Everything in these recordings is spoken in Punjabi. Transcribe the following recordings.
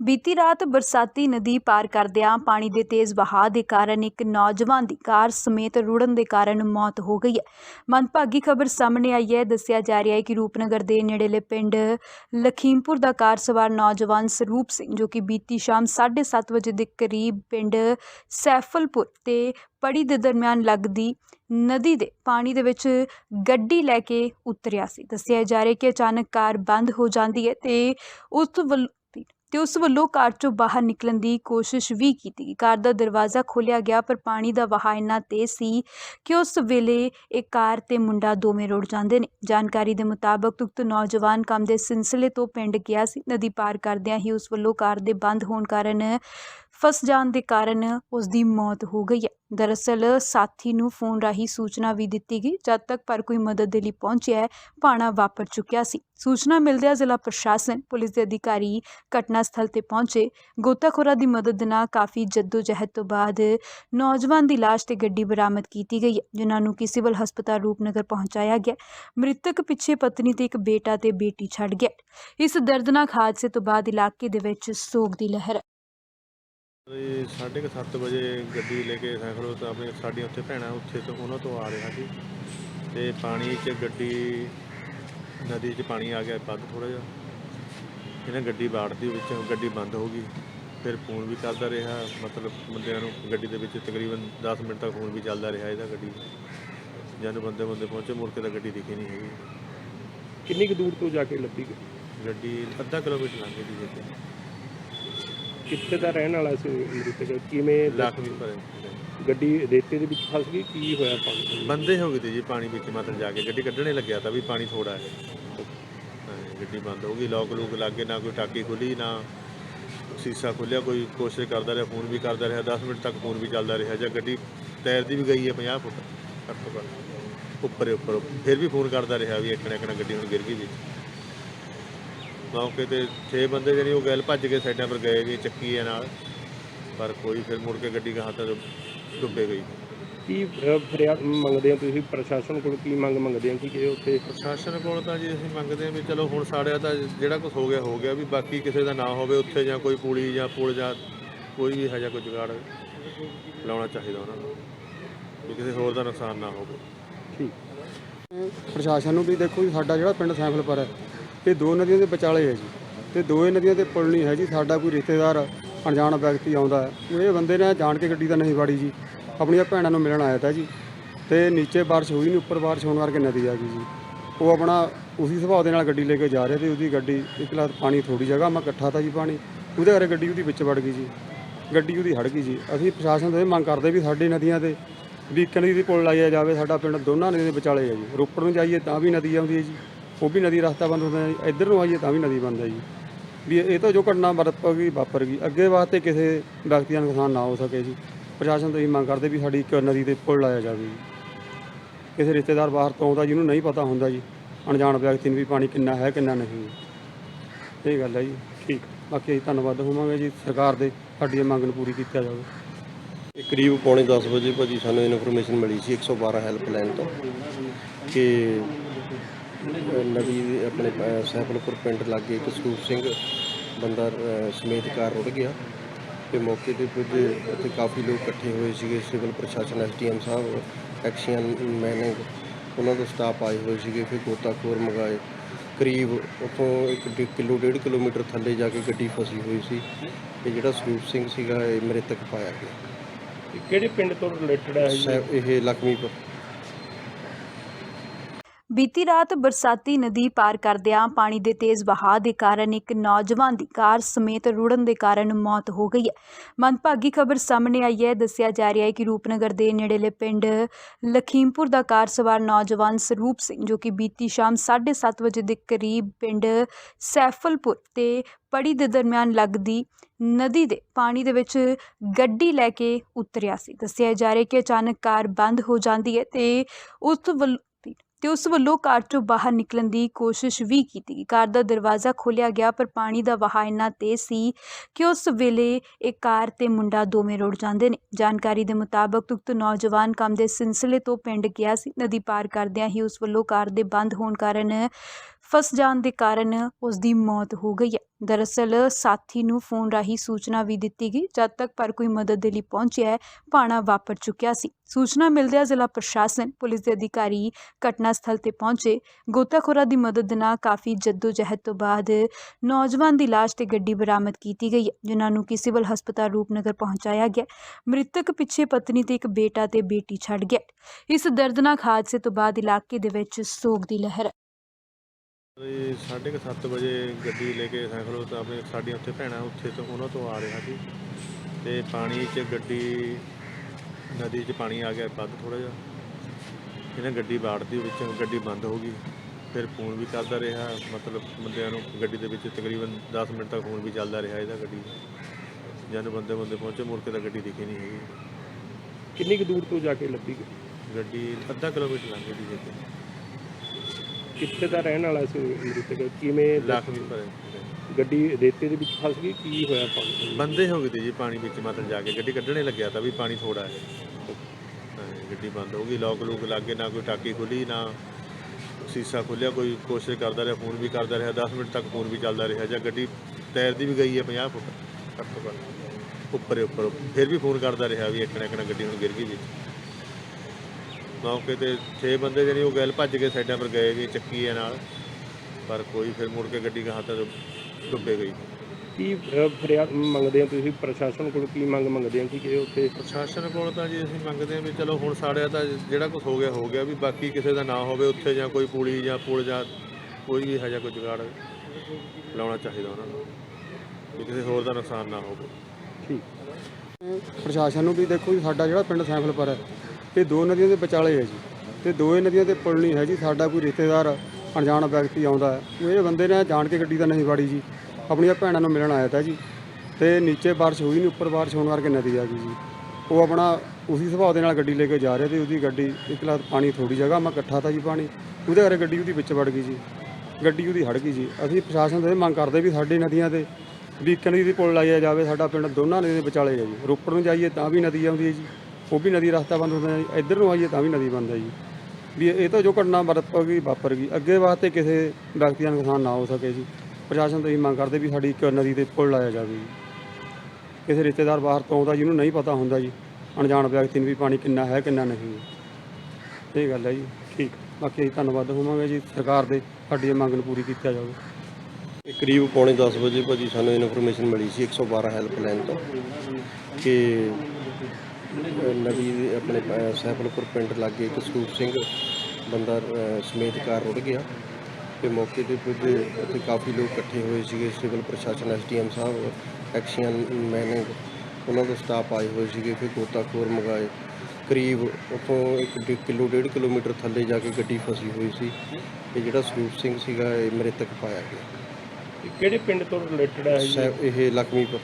ਬੀਤੀ ਰਾਤ ਬਰਸਾਤੀ ਨਦੀ ਪਾਰ ਕਰਦਿਆਂ ਪਾਣੀ ਦੇ ਤੇਜ਼ ਵਹਾਅ ਦੇ ਕਾਰਨ ਇੱਕ ਨੌਜਵਾਨ ਦੀ ਕਾਰ ਸਮੇਤ ਰੁੜਨ ਦੇ ਕਾਰਨ ਮੌਤ ਹੋ ਗਈ ਹੈ। ਮੰਦਭਾਗੀ ਖਬਰ ਸਾਹਮਣੇ ਆਈ ਹੈ। ਦੱਸਿਆ ਜਾ ਰਿਹਾ ਹੈ ਕਿ ਰੂਪਨਗਰ ਦੇ ਨੇੜੇਲੇ ਪਿੰਡ ਲਖੀਮਪੁਰ ਦਾ ਕਾਰ ਸਵਾਰ ਨੌਜਵਾਨ ਸਰੂਪ ਸਿੰਘ, ਜੋ ਕਿ ਬੀਤੀ ਸ਼ਾਮ 7:30 ਵਜੇ ਦੇ ਕਰੀਬ ਪਿੰਡ ਸੈਫਲਪੁਰ ਤੇ ਪੜੀ ਦੇ ਦਰਮਿਆਨ ਲੱਗਦੀ ਨਦੀ ਦੇ ਪਾਣੀ ਦੇ ਵਿੱਚ ਗੱਡੀ ਲੈ ਕੇ ਉਤਰਿਆ ਸੀ। ਦੱਸਿਆ ਜਾ ਰਿਹਾ ਕਿ ਅਚਾਨਕ ਕਾਰ ਬੰਦ ਹੋ ਜਾਂਦੀ ਹੈ ਤੇ ਉਸ ਵੱਲ ਤੇ ਉਸ ਵੱਲੋਂ ਕਾਰ ਚੋਂ ਬਾਹਰ ਨਿਕਲਣ ਦੀ ਕੋਸ਼ਿਸ਼ ਵੀ ਕੀਤੀ ਕਾਰ ਦਾ ਦਰਵਾਜ਼ਾ ਖੋਲ੍ਹਿਆ ਗਿਆ, ਪਰ ਪਾਣੀ ਦਾ ਵਹਾਅ ਇੰਨਾ ਤੇਜ਼ ਸੀ ਕਿ ਉਸ ਵੇਲੇ ਇਹ ਕਾਰ ਤੇ ਮੁੰਡਾ ਦੋਵੇਂ ਰੁੜ ਜਾਂਦੇ ਨੇ। ਜਾਣਕਾਰੀ ਦੇ ਮੁਤਾਬਕ ਉਕਤ ਨੌਜਵਾਨ ਕੰਮ ਦੇ ਸਿਲਸਿਲੇ ਤੋਂ ਪਿੰਡ ਗਿਆ ਸੀ। ਨਦੀ ਪਾਰ ਕਰਦਿਆਂ ਹੀ ਉਸ ਵੱਲੋਂ ਕਾਰ ਦੇ ਬੰਦ ਹੋਣ ਕਾਰਨ ਫਸ ਜਾਣ ਦੇ ਕਾਰਨ ਉਸ ਦੀ ਮੌਤ ਹੋ ਗਈ ਹੈ। ਦਰਅਸਲ ਸਾਥੀ ਨੂੰ ਫੋਨ ਰਾਹੀਂ ਸੂਚਨਾ ਵੀ ਦਿੱਤੀ ਗਈ ਜਦ ਤੱਕ ਪਰ ਕੋਈ ਮਦਦ ਦੇ ਲਈ ਪਹੁੰਚਿਆ ਹੈ, ਭਾਣਾ ਵਾਪਰ ਚੁੱਕਿਆ ਸੀ। ਸੂਚਨਾ ਮਿਲਦਿਆਂ ਜ਼ਿਲ੍ਹਾ ਪ੍ਰਸ਼ਾਸਨ ਪੁਲਿਸ ਦੇ ਅਧਿਕਾਰੀ ਘਟਨਾ ਸਥਲ ਤੇ ਪਹੁੰਚੇ। ਗੋਤਾਖੋਰਾਂ ਦੀ ਮਦਦ ਨਾਲ ਕਾਫੀ ਜਹਿਦ ਤੋਂ ਬਾਅਦ ਨੌਜਵਾਨ ਦੀ ਲਾਸ਼ ਤੇ ਗੱਡੀ ਬਰਾਮਦ ਕੀਤੀ ਗਈ ਹੈ ਜਿਨ੍ਹਾਂ ਨੂੰ ਕਿ ਸਿਵਲ ਹਸਪਤਾਲ ਰੂਪਨਗਰ ਪਹੁੰਚਾਇਆ ਗਿਆ। ਮ੍ਰਿਤਕ ਪਿੱਛੇ ਪਤਨੀ ਤੇ ਇੱਕ ਬੇਟਾ ਤੇ ਬੇਟੀ ਛੱਡ ਗਿਆ। ਇਸ ਦਰਦਨਾਕ ਹਾਦਸੇ ਤੋਂ ਬਾਅਦ ਇਲਾਕੇ ਦੇ ਵਿੱਚ ਸੋਗ ਦੀ ਲਹਿਰ ਹੈ। ਜੀ ਸਾਢੇ ਕੁ ਸੱਤ ਵਜੇ ਗੱਡੀ ਲੈ ਕੇ ਸਾਈਕਲ ਤੋਂ ਆਪਣੇ ਸਾਡੀਆਂ ਉੱਥੇ ਭੈਣਾਂ ਉੱਥੇ ਤੋਂ ਉਹਨਾਂ ਤੋਂ ਆ ਰਿਹਾ ਸੀ ਤੇ ਪਾਣੀ 'ਚ ਗੱਡੀ ਨਦੀ 'ਚ ਪਾਣੀ ਆ ਗਿਆ ਵੱਧ ਥੋੜਾ ਜਿਹਾ ਇਹਨਾਂ ਗੱਡੀ ਬਾੜਦੀ ਵਿੱਚ ਗੱਡੀ ਬੰਦ ਹੋ ਗਈ ਫਿਰ ਫੋਨ ਵੀ ਕਰਦਾ ਰਿਹਾ ਮਤਲਬ ਬੰਦਿਆਂ ਨੂੰ ਗੱਡੀ ਦੇ ਵਿੱਚ ਤਕਰੀਬਨ 10 ਮਿੰਟ ਤੱਕ ਫੋਨ ਵੀ ਚੱਲਦਾ ਰਿਹਾ ਇਹਦਾ ਗੱਡੀ ਜਦ ਬੰਦੇ ਬੰਦੇ ਪਹੁੰਚੇ ਮੁੜ ਕੇ ਤਾਂ ਗੱਡੀ ਦਿਖੀ ਨਹੀਂ ਹੈਗੀ ਕਿੰਨੀ ਕੁ ਦੂਰ ਤੋਂ ਜਾ ਕੇ ਲੱਭੀ? ਗੱਡੀ ਅੱਧਾ ਕਿਲੋਮੀਟਰ ਲੰਘ ਗਈ ਜੀ ਕਿੱਥੇ ਦਾ ਰਹਿਣ ਵਾਲਾ ਸੀ ਮ੍ਰਿਤਕ ਕਿਵੇਂ ਲੱਖ ਵੀ ਭਰੇ ਗੱਡੀ ਰੇਤੇ ਦੇ ਵਿੱਚ ਫਸ ਗਈ? ਕੀ ਹੋਇਆ ਪਾਣੀ ਬੰਦੇ ਹੋ ਗਏ ਤੇ ਜੀ ਪਾਣੀ ਵਿੱਚ ਮਤਲਬ ਜਾ ਕੇ। ਗੱਡੀ ਕੱਢਣੇ ਲੱਗਿਆ ਤਾਂ ਵੀ ਪਾਣੀ ਥੋੜਾ ਹੈ। ਹਾਂ, ਗੱਡੀ ਬੰਦ ਹੋ ਗਈ। ਲੋਕ ਲੂਕ ਲੱਗੇ ਨਾ ਕੋਈ ਟਾਕੀ ਖੁੱਲੀ ਨਾ ਸੀਸਾ ਖੁੱਲਿਆ। ਕੋਈ ਕੋਸ਼ਿਸ਼ ਕਰਦਾ ਰਿਹਾ ਫੋਨ ਵੀ ਕਰਦਾ ਰਿਹਾ। 10 ਮਿੰਟ ਤੱਕ ਫੋਨ ਵੀ ਚੱਲਦਾ ਰਿਹਾ। ਜਾਂ ਗੱਡੀ ਤੈਰਦੀ ਵੀ ਗਈ ਹੈ 50 ਫੁੱਟ ਘੱਟ ਤੋਂ ਘੱਟ। ਉੱਪਰ ਉੱਪਰ। ਫਿਰ ਵੀ ਫੋਨ ਕਰਦਾ ਰਿਹਾ ਵੀ ਇੱਕਣਾ ਇੱਕਣਾ ਗੱਡੀ ਹੁਣ ਗਿਰ ਗਈ ਵਿੱਚ। ਮੌਕੇ ਤੇ 6 ਬੰਦੇ ਜਿਹੜੀ ਉਹ ਗੈਲ ਭੱਜ ਕੇ ਸਾਈਡਾਂ ਪਰ ਗਏ ਵੀ ਚੱਕੀ ਹੈ ਨਾਲ। ਪਰ ਕੋਈ ਫਿਰ ਮੁੜ ਕੇ ਗੱਡੀ ਕਹਾਂ ਤਾਂ ਡੁੱਬੇ ਗਈ। ਕੀ ਅਹ, ਫਰਿਆਦ ਮੰਗਦੇ ਹੋ ਤੁਸੀਂ? ਪ੍ਰਸ਼ਾਸਨ ਕੋਲ ਕੀ ਮੰਗ ਮੰਗਦੇ ਹੋ? ਕਿ ਇਹ ਉੱਥੇ? ਪ੍ਰਸ਼ਾਸਨ ਕੋਲ ਤਾਂ ਜੀ ਅਸੀਂ ਮੰਗਦੇ ਹਾਂ ਵੀ ਚਲੋ ਹੁਣ ਸਾੜਿਆ ਤਾਂ ਜਿਹੜਾ ਕੁਝ ਹੋ ਗਿਆ ਹੋ ਗਿਆ ਵੀ ਬਾਕੀ ਕਿਸੇ ਦਾ ਨਾ ਹੋਵੇ ਉੱਥੇ ਜਾਂ ਕੋਈ ਪੁਲੀ ਜਾਂ ਪੁਲ ਜਾਂ ਕੋਈ ਵੀ ਹੈ ਜਾਂ ਕੋਈ ਜੁਗਾੜ ਲਾਉਣਾ ਚਾਹੀਦਾ ਉਹਨਾਂ ਨੂੰ ਵੀ ਕਿਸੇ ਹੋਰ ਦਾ ਨੁਕਸਾਨ ਨਾ ਹੋਵੇ। ਠੀਕ। ਪ੍ਰਸ਼ਾਸਨ ਨੂੰ ਵੀ ਦੇਖੋ ਜੀ ਸਾਡਾ ਜਿਹੜਾ ਪਿੰਡ ਸੈਂਫਲਪੁਰ ਹੈ ਇਹ ਦੋ ਨਦੀਆਂ ਦੇ ਵਿਚਾਲੇ ਹੈ ਜੀ। ਤੇ ਦੋਏ ਨਦੀਆਂ ਤੇ ਪੁਲ ਨਹੀਂ ਹੈ ਜੀ। ਸਾਡਾ ਕੋਈ ਰਿਸ਼ਤੇਦਾਰ, ਅਣਜਾਣ ਵਿਅਕਤੀ ਆਉਂਦਾ ਹੈ। ਇਹ ਬੰਦੇ ਨੇ ਜਾਣ ਕੇ ਗੱਡੀ ਤਾਂ ਨਹੀਂ ਵਾੜੀ ਜੀ। ਆਪਣੀਆਂ ਭੈਣਾਂ ਨੂੰ ਮਿਲਣ ਆਇਆ ਤਾ ਜੀ। ਤੇ ਨੀਚੇ ਬਾਰਿਸ਼ ਹੋਈ ਨਹੀਂ, ਉੱਪਰ ਬਾਰਿਸ਼ ਹੋਣ ਕਰਕੇ ਨਦੀ ਆ ਗਈ ਜੀ। ਉਹ ਆਪਣਾ ਉਸੇ ਸੁਭਾਅ ਦੇ ਨਾਲ ਗੱਡੀ ਲੈ ਕੇ ਜਾ ਰਿਹਾ ਤੇ ਉਹਦੀ ਗੱਡੀ, ਇੱਕ ਲੱਖ ਪਾਣੀ ਥੋੜੀ ਜਗ੍ਹਾ, ਮੈਂ ਇਕੱਠਾ ਤਾ ਜੀ ਪਾਣੀ। ਉਹਦੇ ਕਰਕੇ ਗੱਡੀ ਉਹਦੀ ਵਿੱਚ ਵੜ ਗਈ ਜੀ। ਗੱਡੀ ਉਹਦੀ ਹੜ ਗਈ ਜੀ। ਅਸੀਂ ਪ੍ਰਸ਼ਾਸਨ ਤੋਂ ਇਹ ਮੰਗ ਕਰਦੇ ਵੀ ਸਾਡੀ ਨਦੀਆਂ ਤੇ ਵੀ ਇੱਕ ਨਦੀ ਦੇ ਪੁਲ ਲਾਇਆ ਜਾਵੇ। ਸਾਡਾ ਪਿੰਡ ਦੋਨਾਂ ਨਦੀਆਂ ਦੇ ਵਿਚਾਲੇ ਹੈ ਜੀ। ਰੋਪੜ ਨੂੰ ਜਾਈਏ ਤਾਂ ਵੀ ਨਦੀ ਆਉਂਦੀ ਹੈ ਜੀ। ਉਹ ਵੀ ਨਦੀ ਰਸਤਾ ਬੰਦ ਹੁੰਦਾ ਜੀ। ਇੱਧਰ ਨੂੰ ਆਈਏ ਤਾਂ ਵੀ ਨਦੀ ਬੰਦ ਹੈ ਜੀ। ਵੀ ਇਹ ਤਾਂ ਜੋ ਘਟਨਾ ਵਾਪਰ ਗਈ ਵਾਪਰ ਗਈ। ਅੱਗੇ ਵਾਸਤੇ ਕਿਸੇ ਵਿਅਕਤੀ ਦਾ ਨੁਕਸਾਨ ਨਾ ਹੋ ਸਕੇ ਜੀ। ਪ੍ਰਸ਼ਾਸਨ ਤੋਂ ਇਹ ਮੰਗ ਕਰਦੇ ਵੀ ਸਾਡੀ ਇੱਕ ਨਦੀ ਤੇ ਪੁਲ ਲਾਇਆ ਜਾਵੇ ਜੀ। ਕਿਸੇ ਰਿਸ਼ਤੇਦਾਰ ਬਾਹਰ ਤੋਂ ਆਉਂਦਾ ਜਿਹਨੂੰ ਨਹੀਂ ਪਤਾ ਹੁੰਦਾ ਜੀ। ਅਣਜਾਣ ਵਿਅਕਤੀ ਨੂੰ ਵੀ ਪਾਣੀ ਕਿੰਨਾ ਹੈ, ਕਿੰਨਾ ਨਹੀਂ। ਇਹ ਗੱਲ ਹੈ ਜੀ। ਠੀਕ। ਬਾਕੀ ਅਸੀਂ ਧੰਨਵਾਦ ਹੋਵਾਂਗੇ ਜੀ। ਸਰਕਾਰ ਦੇ ਸਾਡੀ ਇਹ ਮੰਗ ਨੂੰ ਪੂਰੀ ਕੀਤਾ ਜਾਵੇ। ਇਹ ਕਰੀਬ ਪੌਣੇ 10 ਵਜੇ ਭਾਜੀ ਸਾਨੂੰ ਇਨਫੋਰਮੇਸ਼ਨ ਮਿਲੀ ਸੀ 112 ਹੈਲਪਲਾਈਨ ਤੋਂ ਕਿ ਨਦੀ ਦੇ ਆਪਣੇ ਸੈਫਲਪੁਰ ਪਿੰਡ ਲਾਗੇ ਇੱਕ ਸਰੂਪ ਸਿੰਘ ਬੰਦਾ ਸਮੇਤ ਕਾਰ ਰੁੜ ਗਿਆ ਤੇ ਮੌਕੇ ਤੇ ਪੁੱਜੇ ਉੱਥੇ ਕਾਫੀ ਲੋਕ ਇਕੱਠੇ ਹੋਏ ਸੀਗੇ ਸਿਵਲ ਪ੍ਰਸ਼ਾਸਨ ਐਸਟੀਐਮ ਸਾਹਿਬ ਐਕਸ਼ਨ ਮੈਨੇਜ ਉਹਨਾਂ ਦਾ ਸਟਾਫ ਆਏ ਹੋਏ ਸੀਗੇ ਫਿਰ ਗੋਤਾਖੋਰ ਮੰਗਾਏ। ਕਰੀਬ ਉੱਥੋਂ ਇੱਕ ਡੇ- ਕਿਲੋ ਡੇਢ ਕਿਲੋਮੀਟਰ ਥੱਲੇ ਜਾ ਕੇ ਗੱਡੀ ਫਸੀ ਹੋਈ ਸੀ ਤੇ ਜਿਹੜਾ ਸਰੂਪ ਸਿੰਘ ਸੀਗਾ ਇਹ ਮ੍ਰਿਤਕ ਪਾਇਆ ਗਿਆ। ਕਿਹੜੇ ਪਿੰਡ ਤੋਂ ਰਿਲੇਟਡ ਹੈ ਸੈ- ਇਹ ਲਖਮੀਪੁਰ। ਬੀਤੀ ਰਾਤ ਬਰਸਾਤੀ ਨਦੀ ਪਾਰ ਕਰਦਿਆਂ ਪਾਣੀ ਦੇ ਤੇਜ਼ ਵਹਾਅ ਦੇ ਕਾਰਨ ਇੱਕ ਨੌਜਵਾਨ ਦੀ ਕਾਰ ਸਮੇਤ ਰੁੜਨ ਦੇ ਕਾਰਨ ਮੌਤ ਹੋ ਗਈ ਹੈ। ਮੰਦਭਾਗੀ ਖਬਰ ਸਾਹਮਣੇ ਆਈ ਹੈ। ਦੱਸਿਆ ਜਾ ਰਿਹਾ ਹੈ ਕਿ ਰੂਪਨਗਰ ਦੇ ਨੇੜੇਲੇ ਪਿੰਡ ਲਖੀਮਪੁਰ ਦਾ ਕਾਰ ਸਵਾਰ ਨੌਜਵਾਨ ਸਰੂਪ ਸਿੰਘ, ਜੋ ਕਿ ਬੀਤੀ ਸ਼ਾਮ 7:30 ਵਜੇ ਦੇ ਕਰੀਬ ਪਿੰਡ ਸੈਫਲਪੁਰ ਤੇ ਪੜੀ ਦੇ ਦਰਮਿਆਨ ਲੱਗਦੀ ਨਦੀ ਦੇ ਪਾਣੀ ਦੇ ਵਿੱਚ ਗੱਡੀ ਲੈ ਕੇ ਉਤਰਿਆ ਸੀ। ਦੱਸਿਆ ਜਾ ਰਿਹਾ ਕਿ ਅਚਾਨਕ ਕਾਰ ਬੰਦ ਹੋ ਜਾਂਦੀ ਹੈ ਤੇ ਉਸ ਵੱਲ ਤੇ ਉਸ ਵੱਲੋਂ ਕਾਰ ਚੋਂ ਬਾਹਰ ਨਿਕਲਣ ਦੀ ਕੋਸ਼ਿਸ਼ ਵੀ ਕੀਤੀ ਗਈ। ਕਾਰ ਦਾ ਦਰਵਾਜ਼ਾ ਖੋਲ੍ਹਿਆ ਗਿਆ, ਪਰ ਪਾਣੀ ਦਾ ਵਹਾਅ ਇੰਨਾ ਤੇਜ਼ ਸੀ ਕਿ ਉਸ ਵੇਲੇ ਇਹ ਕਾਰ ਤੇ ਮੁੰਡਾ ਦੋਵੇਂ ਰੁੜ ਜਾਂਦੇ ਨੇ। ਜਾਣਕਾਰੀ ਦੇ ਮੁਤਾਬਕ ਉਕਤ ਨੌਜਵਾਨ ਕੰਮ ਦੇ ਸਿਲਸਿਲੇ ਤੋਂ ਪਿੰਡ ਗਿਆ ਸੀ। ਨਦੀ ਪਾਰ ਕਰਦਿਆਂ ਹੀ ਉਸ ਵੱਲੋਂ ਕਾਰ ਦੇ ਬੰਦ ਹੋਣ ਕਾਰਨ ਫਸ ਜਾਣ ਦੇ ਕਾਰਨ ਉਸ ਦੀ ਮੌਤ ਹੋ ਗਈ ਹੈ। ਦਰਅਸਲ ਸਾਥੀ ਨੂੰ ਫੋਨ ਰਾਹੀਂ ਸੂਚਨਾ ਵੀ ਦਿੱਤੀ ਗਈ ਜਦ ਤੱਕ ਪਰ ਕੋਈ ਮਦਦ ਦੇ ਲਈ ਪਹੁੰਚਿਆ ਹੈ, ਭਾਣਾ ਵਾਪਰ ਚੁੱਕਿਆ ਸੀ। ਸੂਚਨਾ ਮਿਲਦਿਆਂ ਜ਼ਿਲ੍ਹਾ ਪ੍ਰਸ਼ਾਸਨ ਪੁਲਿਸ ਦੇ ਅਧਿਕਾਰੀ ਘਟਨਾ ਸਥਲ ਤੇ ਪਹੁੰਚੇ। ਗੋਤਾਖੋਰਾਂ ਦੀ ਮਦਦ ਨਾਲ ਕਾਫੀ ਜਹਿਦ ਤੋਂ ਬਾਅਦ ਨੌਜਵਾਨ ਦੀ ਲਾਸ਼ ਤੇ ਗੱਡੀ ਬਰਾਮਦ ਕੀਤੀ ਗਈ ਹੈ ਜਿਨ੍ਹਾਂ ਨੂੰ ਕਿ ਸਿਵਲ ਹਸਪਤਾਲ ਰੂਪਨਗਰ ਪਹੁੰਚਾਇਆ ਗਿਆ ਮ੍ਰਿਤਕ ਪਿੱਛੇ ਪਤਨੀ ਤੇ ਇੱਕ ਬੇਟਾ ਤੇ ਬੇਟੀ ਛੱਡ ਗਿਆ ਇਸ ਦਰਦਨਾਕ ਹਾਦਸੇ ਤੋਂ ਬਾਅਦ ਇਲਾਕੇ ਦੇ ਵਿੱਚ ਸੋਗ ਦੀ ਲਹਿਰ ਹੈ। ਇਹ ਸਾਢੇ ਕੁ ਸੱਤ ਵਜੇ ਗੱਡੀ ਲੈ ਕੇ ਸਾਈਕਲ ਤੋਂ ਆਪਣੇ ਸਾਡੀਆਂ ਉੱਥੇ ਭੈਣਾਂ ਉੱਥੇ ਤੋਂ ਉਹਨਾਂ ਤੋਂ ਆ ਰਿਹਾ ਸੀ। ਤੇ ਪਾਣੀ 'ਚ ਗੱਡੀ ਨਦੀ 'ਚ ਪਾਣੀ ਆ ਗਿਆ ਵੱਧ ਥੋੜਾ ਜਿਹਾ। ਇਹਨਾਂ ਗੱਡੀ ਬਾੜਦੀ ਵਿੱਚੋਂ ਗੱਡੀ ਬੰਦ ਹੋ ਗਈ। ਫਿਰ ਫੋਨ ਵੀ ਕਰਦਾ ਰਿਹਾ ਮਤਲਬ ਬੰਦਿਆਂ ਨੂੰ ਗੱਡੀ ਦੇ ਵਿੱਚ ਤਕਰੀਬਨ 10 ਮਿੰਟ ਤੱਕ ਫੋਨ ਵੀ ਚੱਲਦਾ ਰਿਹਾ ਇਹਦਾ ਗੱਡੀ। ਜਦ ਬੰਦੇ ਬੰਦੇ ਪਹੁੰਚੇ ਮੁੜ ਕੇ ਤਾਂ ਗੱਡੀ ਦਿਖੀ ਨਹੀਂ ਹੈਗੀ। ਕਿੰਨੀ ਕੁ ਦੂਰ ਤੋਂ ਜਾ ਕੇ ਲੱਭੀ? ਗੱਡੀ ਅੱਧਾ ਕਿਲੋਮੀਟਰ ਲੰਘ ਗਈ ਜਿੱਥੇ ਕਿੱਥੇ ਦਾ ਰਹਿਣ ਵਾਲਾ ਸੀ ਮ੍ਰਿਤਕ ਕਿਵੇਂ ਲੱਖ ਗੱਡੀ ਰੇਤੇ ਦੇ ਵਿੱਚ ਫਸ ਗਈ? ਕੀ ਹੋਇਆ ਪਾਣੀ ਬੰਦੇ ਹੋ ਗਏ ਤੇ ਜੀ ਪਾਣੀ ਵਿੱਚ ਮਤਲਬ ਜਾ ਕੇ। ਗੱਡੀ ਕੱਢਣੇ ਲੱਗਿਆ ਤਾਂ ਵੀ ਪਾਣੀ ਥੋੜਾ ਹੈ। ਗੱਡੀ ਬੰਦ ਹੋ ਗਈ। ਲੋਕ ਲੂਕ ਲੱਗੇ ਨਾ ਕੋਈ ਟਾਕੀ ਖੁੱਲੀ ਨਾ ਸੀਸਾ ਖੁੱਲਿਆ। ਕੋਈ ਕੋਸ਼ਿਸ਼ ਕਰਦਾ ਰਿਹਾ ਫੋਨ ਵੀ ਕਰਦਾ ਰਿਹਾ। 10 ਮਿੰਟ ਤੱਕ ਫੋਨ ਵੀ ਚੱਲਦਾ ਰਿਹਾ। ਜਾਂ ਗੱਡੀ ਤੈਰਦੀ ਵੀ ਗਈ ਹੈ 50 ਫੁੱਟ ਘੱਟ ਘੱਟ। ਉੱਪਰ ਉੱਪਰ। ਫਿਰ ਵੀ ਫੋਨ ਕਰਦਾ ਰਿਹਾ ਵੀ ਇੱਕਣਾ ਇੱਕਣਾ ਗੱਡੀ ਹੁਣ ਗਿਰ ਗਈ ਵਿੱਚ ਮੌਕੇ ਤੇ 6 ਬੰਦੇ ਜਿਹੜੇ ਉਹ ਗੈਲ ਭੱਜ ਕੇ ਸਾਈਡਾਂ ਪਰ ਗਏ ਵੀ ਚੱਕੀ ਹੈ ਨਾਲ। ਪਰ ਕੋਈ ਫਿਰ ਮੁੜ ਕੇ ਗੱਡੀ ਕਹਾਂ ਤਾਂ ਡੁੱਬੇ ਗਈ। ਕੀ ਅਹ, ਫਰਿਆਦ ਮੰਗਦੇ ਹੋ ਤੁਸੀਂ? ਪ੍ਰਸ਼ਾਸਨ ਕੋਲ ਕੀ ਮੰਗ ਮੰਗਦੇ ਹੋ ਕਿ ਇਹ ਉੱਥੇ ਪ੍ਰਸ਼ਾਸਨ ਕੋਲ ਤਾਂ ਜੀ ਅਸੀਂ ਮੰਗਦੇ ਹਾਂ ਵੀ ਚਲੋ ਹੁਣ ਸਾੜਿਆ ਤਾਂ ਜਿਹੜਾ ਕੁਝ ਹੋ ਗਿਆ ਹੋ ਗਿਆ ਵੀ ਬਾਕੀ ਕਿਸੇ ਦਾ ਨਾ ਹੋਵੇ ਉੱਥੇ ਜਾਂ ਕੋਈ ਪੁਲੀ ਜਾਂ ਪੁਲ ਜਾਂ ਕੋਈ ਵੀ ਇਹੋ ਜਿਹਾ ਕੋਈ ਜੁਗਾੜ ਲਾਉਣਾ ਚਾਹੀਦਾ ਉਹਨਾਂ ਨੂੰ ਵੀ ਕਿਸੇ ਹੋਰ ਦਾ ਨੁਕਸਾਨ ਨਾ ਹੋਵੇ। ਠੀਕ। ਪ੍ਰਸ਼ਾਸਨ ਨੂੰ ਵੀ ਦੇਖੋ ਜੀ ਸਾਡਾ ਜਿਹੜਾ ਪਿੰਡ ਸੈਂਫਲਪੁਰ ਹੈ ਇਹ ਦੋ ਨਦੀਆਂ ਦੇ ਵਿਚਾਲੇ ਹੈ ਜੀ। ਤੇ ਦੋਏ ਨਦੀਆਂ ਤੇ ਪੁਲ ਨਹੀਂ ਹੈ ਜੀ। ਸਾਡਾ ਕੋਈ ਰਿਸ਼ਤੇਦਾਰ, ਅਣਜਾਣ ਵਿਅਕਤੀ ਆਉਂਦਾ ਹੈ। ਇਹ ਬੰਦੇ ਨੇ ਜਾਣ ਕੇ ਗੱਡੀ ਤਾਂ ਨਹੀਂ ਵਾੜੀ ਜੀ। ਆਪਣੀਆਂ ਭੈਣਾਂ ਨੂੰ ਮਿਲਣ ਆਇਆ ਤਾ ਜੀ। ਤੇ ਨੀਚੇ ਬਾਰਿਸ਼ ਹੋਈ ਨਹੀਂ ਉੱਪਰ ਬਾਰਿਸ਼ ਹੋਣ ਕਰਕੇ ਨਦੀ ਆ ਗਈ ਜੀ। ਉਹ ਆਪਣਾ ਉਸੇ ਸੁਭਾਅ ਦੇ ਨਾਲ ਗੱਡੀ ਲੈ ਕੇ ਜਾ ਰਿਹਾ ਤੇ ਉਹਦੀ ਗੱਡੀ, ਇੱਕ ਲੱਖ ਪਾਣੀ ਥੋੜੀ ਜਗ੍ਹਾ, ਮੈਂ ਇਕੱਠਾ ਤਾ ਜੀ ਪਾਣੀ। ਉਹਦੇ ਕਰਕੇ ਗੱਡੀ ਉਹਦੀ ਵਿੱਚ ਵੜ ਗਈ ਜੀ। ਗੱਡੀ ਉਹਦੀ ਹੜ ਗਈ ਜੀ। ਅਸੀਂ ਪ੍ਰਸ਼ਾਸਨ ਤੋਂ ਇਹ ਮੰਗ ਕਰਦੇ ਵੀ ਸਾਡੀ ਨਦੀਆਂ ਤੇ ਵੀ ਇੱਕ ਨਦੀ ਦੇ ਪੁਲ ਲਾਇਆ ਜਾਵੇ। ਸਾਡਾ ਪਿੰਡ ਦੋਨਾਂ ਨਦੀਆਂ ਦੇ ਵਿਚਾਲੇ ਹੈ ਜੀ। ਰੋਪੜ ਨੂੰ ਜਾਈਏ ਤਾਂ ਵੀ ਨਦੀ ਆਉਂਦੀ ਹੈ ਜੀ। ਉਹ ਵੀ ਨਦੀ ਰਸਤਾ ਬੰਦ ਹੁੰਦਾ ਹੈ ਜੀ। ਇੱਧਰ ਨੂੰ ਆਈਏ ਤਾਂ ਵੀ ਨਦੀ ਬੰਦ ਹੈ ਜੀ। ਵੀ ਇਹ ਤਾਂ ਜੋ ਘਟਨਾ ਵਾਪਰ ਗਈ ਵਾਪਰ ਗਈ। ਅੱਗੇ ਵਾਸਤੇ ਕਿਸੇ ਵਿਅਕਤੀ ਦਾ ਨੁਕਸਾਨ ਨਾ ਹੋ ਸਕੇ ਜੀ। ਪ੍ਰਸ਼ਾਸਨ ਤੋਂ ਇਹ ਮੰਗ ਕਰਦੇ ਵੀ ਸਾਡੀ ਇੱਕ ਨਦੀ ਤੇ ਪੁਲ ਲਾਇਆ ਜਾਵੇ ਜੀ। ਕਿਸੇ ਰਿਸ਼ਤੇਦਾਰ ਬਾਹਰ ਤੋਂ ਆਉਂਦਾ ਜਿਹਨੂੰ ਨਹੀਂ ਪਤਾ ਹੁੰਦਾ ਜੀ। ਅਣਜਾਣ ਵਿਅਕਤੀ ਨੂੰ ਵੀ ਪਾਣੀ ਕਿੰਨਾ ਹੈ, ਕਿੰਨਾ ਨਹੀਂ ਇਹ ਗੱਲ ਹੈ ਜੀ। ਠੀਕ। ਬਾਕੀ ਅਸੀਂ ਧੰਨਵਾਦ ਹੋਵਾਂਗੇ ਜੀ। ਸਰਕਾਰ ਦੇ ਸਾਡੀ ਇਹ ਮੰਗ ਨੂੰ ਪੂਰੀ ਕੀਤਾ ਜਾਵੇ। ਇਹ ਕਰੀਬ ਪੌਣੇ 10 ਵਜੇ ਭਾਜੀ ਸਾਨੂੰ ਇਨਫੋਰਮੇਸ਼ਨ ਮਿਲੀ ਸੀ 112 ਹੈਲਪਲਾਈਨ ਤੋਂ ਕਿ ਨਦੀ ਦੇ ਆਪਣੇ ਸੈਫਲਪੁਰ ਪਿੰਡ ਲਾਗੇ ਇੱਕ ਸਰੂਪ ਸਿੰਘ ਬੰਦਾ ਸਮੇਤ ਕਾਰ ਰੁੜ ਗਿਆ ਤੇ ਮੌਕੇ ਤੇ ਪੁੱਜੇ ਉੱਥੇ ਕਾਫੀ ਲੋਕ ਇਕੱਠੇ ਹੋਏ ਸੀਗੇ ਸਿਵਲ ਪ੍ਰਸ਼ਾਸਨ ਐਸਡੀਐਮ ਸਾਹਿਬ ਐਕਸ਼ਨ ਮੈਨ ਉਹਨਾਂ ਦਾ ਸਟਾਫ ਆਏ ਹੋਏ ਸੀਗੇ ਫਿਰ ਗੋਤਾਖੋਰ ਮੰਗਾਏ। ਕਰੀਬ ਉੱਥੋਂ ਇੱਕ ਡੇਢ ਕਿਲੋ ਡੇਢ ਕਿਲੋਮੀਟਰ ਥੱਲੇ ਜਾ ਕੇ ਗੱਡੀ ਫਸੀ ਹੋਈ ਸੀ ਤੇ ਜਿਹੜਾ ਸਰੂਪ ਸਿੰਘ ਸੀਗਾ ਇਹ ਮ੍ਰਿਤਕ ਪਾਇਆ ਗਿਆ। ਕਿਹੜੇ ਪਿੰਡ ਤੋਂ ਰਿਲੇਟਡ ਹੈ ਸੈ- ਇਹ ਲਖਮੀਪੁਰ।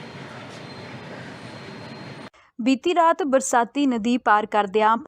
ਬੀਤੀ ਰਾਤ ਬਰਸਾਤੀ ਨਦੀ ਪਾਰ ਕਰਦਿਆਂ